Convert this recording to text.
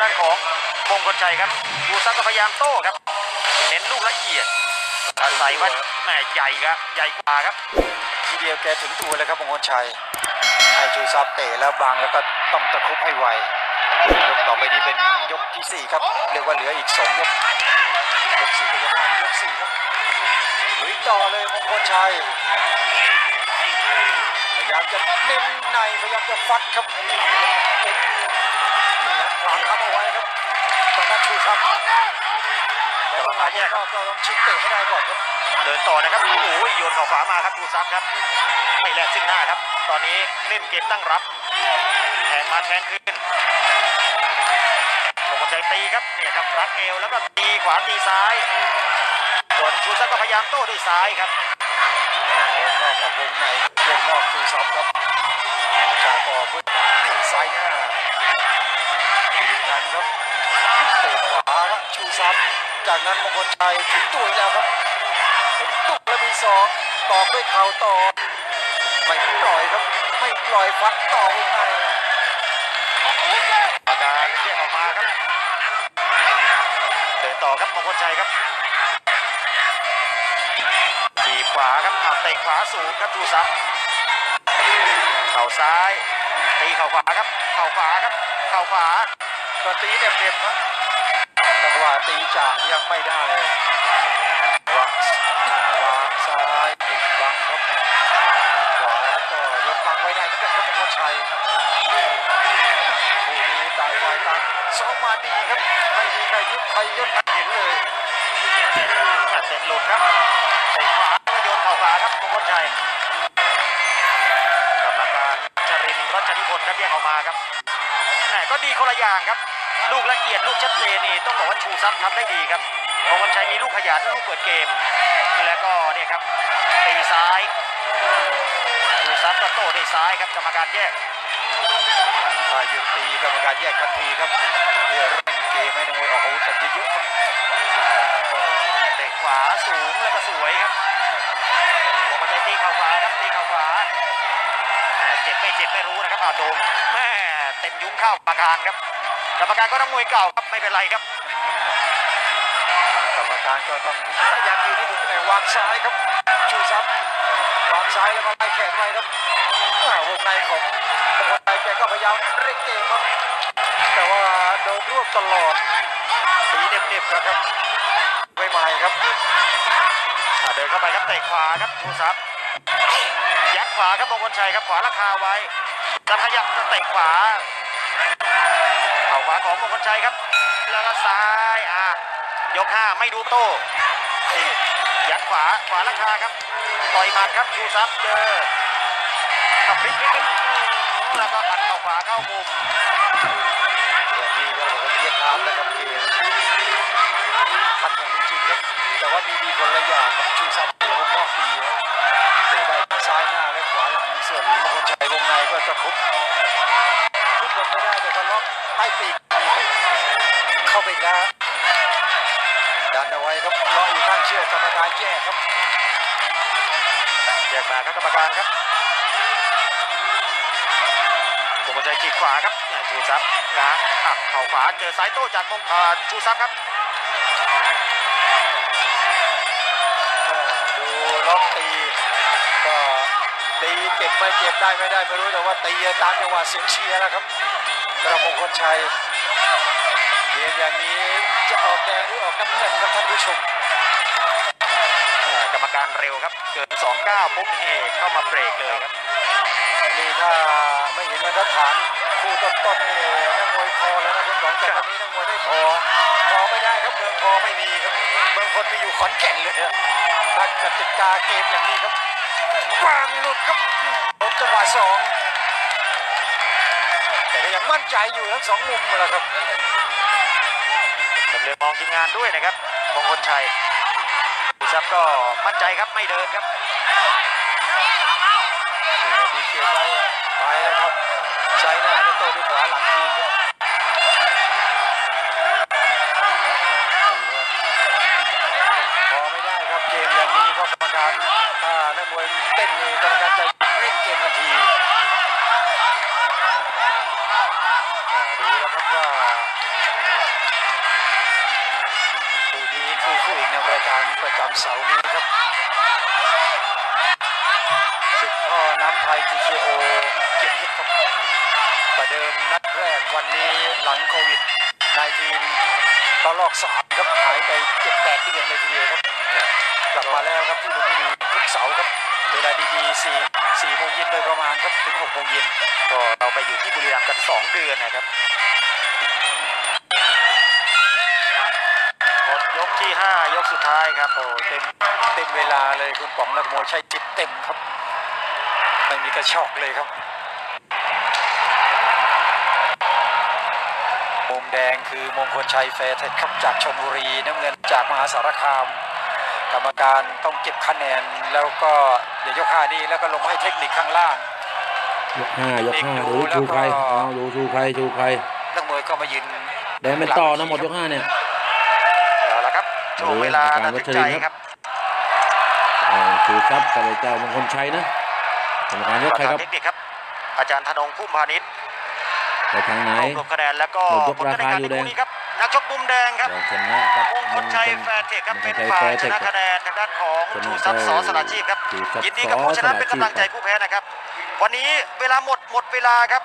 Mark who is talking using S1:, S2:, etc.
S1: ด้านของมงคลชัยครับดูซักก็พยายามโต้ครับ เน้นลูกละเอียดอาศัยว่าแหม่ใหญ่ครับ ใหญ่กว่าครับ
S2: ทีเดียวแกถึงตัวเลยครับมงคลชัยให้ชูซับเตะแล้วบังแล้วก็ต้องตะคุบให้ไวยกต่อไปนี้เป็นยกที่สี่ครับ เรียกว่าเหลืออีกสองยก ยกสี่ก็ยกห้ายกสี่ครับลุยต่อเลยมงคลชัย พยายามจะเน้นในพยายามจะฟัดครับ ครับขวางค้ำเอาไว้ครับตอนนั้นชูซับแล้วก็มาแยกก็ต้องชิงเตะให้ได้ก่อนครับ
S1: เดินต่อนะครับ โอ้โหโยนเข่าขวามาครับดูซักครับไม่แลกซึ่งหน้าครับ ตอนนี้เล่นเกมตั้งรับ แทงมาแทงขึ้นมงคลชัยตีครับ เนี่ยครับรัดเอวแล้วก็ตีขวาตีซ้ายส่วนชูซักก็พยายามโต้ด้วยซ้ายครับ
S2: วงนอกกับวงในวงนอกคือซับครับจากอ ชูซับจากนั้นมงคลชัยถึงตัวอีกแล้วครับถึงตุกแล้วมีศอกตอกด้วยเข่าต่อไม่ปล่อยครับไม่ปล่อยฟัดต่อวงใน
S1: อาการแยกออกมาครับเดินต่อครับมงคลชัยครับทีขวาครับเอาเตะขวาสูงครับดูซับเข่าซ้ายตีเข่าขวาครับ เข่าขวาครับ เข่าขวา
S2: ก็ตีเน็บๆครับ วะตีจากยังไม่ได้วางวางซ้ายติดบังครับขวาก็ยกบังไว้ได้เหมือนกันครับมงคลชัยคู่นี้ต่างฝ่ายต่างซ้อมมาดีครับไม่มีใครยุบใครย่นเห็นเลย
S1: เตะหลุดครับเตะขวาแล้วก็โยนเข่าขวาครับมงคลชัยกรรมการจรินร์รัชนิพนธ์ครับแยกออกมาครับแหมก็ดีคนละอย่างครับ ลูกละเอียดลูกชัดเจนนี่ต้องบอกว่าชูซับทำได้ดีครับมงคลชัยมีลูกขยันลูกเปิดเกม แล้วก็เนี่ยครับตีซ้ายชูซับก็โต้ด้วยซ้ายครับกรรมการแยก
S2: ถ้าหยุดตีกรรมการแยกทันทีครับเพื่อเร่งเกมให้นักมวยออกอาวุธกันเยอะๆครับ
S1: เตะขวาสูงแล้วก็สวยครับมงคลชัยตีเข่าขวาครับตีเข่าขวาแหม่เจ็บไม่เจ็บไม่รู้นะครับอาโดมแม่เต็มยุ้งเข้ากรรมการครับ กรรมการก็ต้องมวยเก่าครับไม่เป็นไรครับ
S2: กรรมการก็ต้องพยายามยืนให้ถูกตำแหน่งวางซ้ายครับชูซับวางซ้ายแล้วก็ไล่แขนไว้ครับวงในของมงคลชัยแกก็พยายามเร่งเกมครับ แต่ว่าโดนรวบตลอดตีเน็บๆครับไม่ใหม่ครับ
S1: เดินเข้าไปครับเตะขวาครับชูซับยัดขวาครับมงคลชัยครับขวาราคาไว้จะขยับจะเตะขวา ขวาของมงคลชัยครับ แล้วก็ซ้ายอะยกห้าไม่ดูโต้ยัดขวาขวาราคาครับต่อยหมัดครับชูซับเจอขับพลิกพลิกพลิกอืมแล้วก็อัดเข่าขวาเข้ามุม
S2: อย่างนี้ก็ผมเรียกทามแล้วครับเกมทันอย่างจริงๆครับแต่ว่ามีดีคนละอย่างครับชูซับเดี๋ยววงนอกตีเตะได้ซ้ายหน้าและขวาหลังส่วนมงคลชัยวงในก็จะคุบ ไม่ได้แต่ก็ล็อกใต้ปีกเข้าไปแล้วดันเอาไว้ครับล็อกอยู่ข้างเชือกกรรมการแยกครับ
S1: แยกมาครับกรรมการครับมงคลชัยจีบขวาครับชูซับง้างอะเข่าขวาเจอซ้ายโต้จากมงอ่าชูซับครับ
S2: ดูล็อกตีก็ตีเจ็บไม่เจ็บได้ไม่ได้ไม่รู้แต่ว่าตีตามจังหวะเสียงเชียร์นะครับ สำหรับมงคลชัยเกมอย่างนี้จะออกแดงหรือออกน้ำเงินครับท่านผู้ชม
S1: อ่ากรรมการเร็วครับ เกิน 2 9 ปุ๊บนี่เข้ามาเบรกเลยครับ
S2: นี่ถ้าไม่เห็นมาตรฐานคู่ต้นๆนี่นักมวยคอแล้วนะคุณสองแต่วันนี้นักมวยได้คอคอไม่ได้ครับเมืองคอไม่มีครับเมืองคนมีอยู่ขอนแก่นเลยอะถ้ากติกาเกมอย่างนี้ครับวางหลุดครับลบจังหวะสองแต่ก็ยัง มั่นใจอยู่ทั้งสองมุมแหละครับ
S1: สำเร็จมองทีมงานด้วยนะครับมงคลชัยชูซับก็มั่นใจครับไม่เดินครับ
S2: ดีเกมไว้ไปแล้วครับใช้หน้าก็โต้ด้วยขวาหลังทีมครับพอไม่ได้ครับเกมอย่างนี้ก็กรรมการถ้านักมวยเต้นนี่กรรมการจะเร่งเกมทันที ประจำเสาร์นี้ครับศึกพ่อน้ำไทย TKO เกียรติครับประเดิมนัดแรกวันนี้หลังโควิด19ตอนลอกสามครับหายไปเจ็ดแปดเดือนเลยทีเดียวครับ กลับมาแล้วครับที่ลุมพินีทุกเสาร์ครับเวลาดีๆสี่สี่โมงเย็นโดยประมาณครับถึงหกโมงเย็น
S1: ก็เราไปอยู่ที่บุรีรัมย์กัน2เดือนนะครับ ยกสุดท้ายครับ
S2: โอ้เต็มเต็มเวลาเลยคุณป๋องและขโมยชัยจิตเต็มครับ ไม่มีกระชอกเลยครับมุมแดงคือมงคลชัยแฟร์เทคครับจากชลบุรีน้ำเงินจากมหาสารคาม กรรมการต้องเก็บคะแนนแล้วก็เดี๋ยวยกห้านี้แล้วก็ลงมาให้เทคนิคข้างล่าง
S3: ยกห้ายกห้า
S2: ดู
S3: ดู
S2: แล้ว
S3: ชูใคร
S2: ก็
S3: เอาดูชูใครชูใคร
S2: นักมวยก็มายืน
S3: แดงเป็นต่อนะหมดยกห้าเนี่ย
S1: เอา ละครับช่วงเวลาระทึกใจครับ
S3: เออชูทรัพย์กับไอ้เจ้ามงคลชัยนะกรรมการยกใครครับ
S1: เทคนิคครับ อาจารย์ธนงพุ่มพาณิชย์
S3: ไปทางไหน
S1: รวบรวมคะแนนแล้วก็
S3: หมดยก
S1: ผลการแข่งขัน
S3: ราคาอยู่
S1: ใน
S3: แดง
S1: คู่นี้ครับนักชกมุมแดงครับ
S3: แดงชนะครับ
S1: มงคลชัยแฟร์เทคครับ
S3: มง
S1: เป็น
S3: ชัย
S1: ฝ่า
S3: แฟ
S1: ย
S3: ร์
S1: ช
S3: เทค
S1: นะคะแนนทางด้านของ
S3: ชนะ
S1: ชูทรัพย์สอสลาชีพครับ
S3: ชูทรัพย์
S1: ยินดีกับผู้ชนะเป็นกำลังใจ
S3: สอสลาชีพ
S1: ผู้แพ้นะครับ วันนี้เวลาหมดหมดเวลาครับ